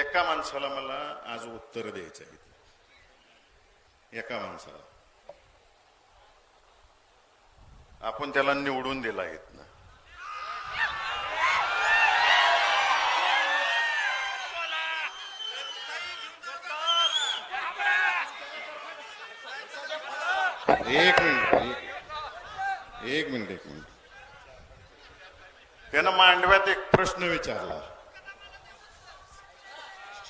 एका माणसाला मला आज उत्तर द्यायचं आहे एका माणसाला. आपण त्याला निवडून दिला आहेत ना एक मिनिट एक एक मिनिट एक मिनिट. त्यानं मांडव्यात एक प्रश्न विचारला.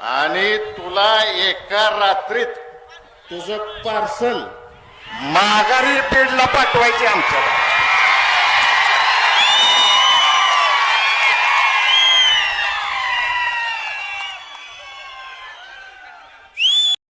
आणि तुला एका रात्रीत तुझं पार्सल माघारी पेडला पाठवायचे आमच्या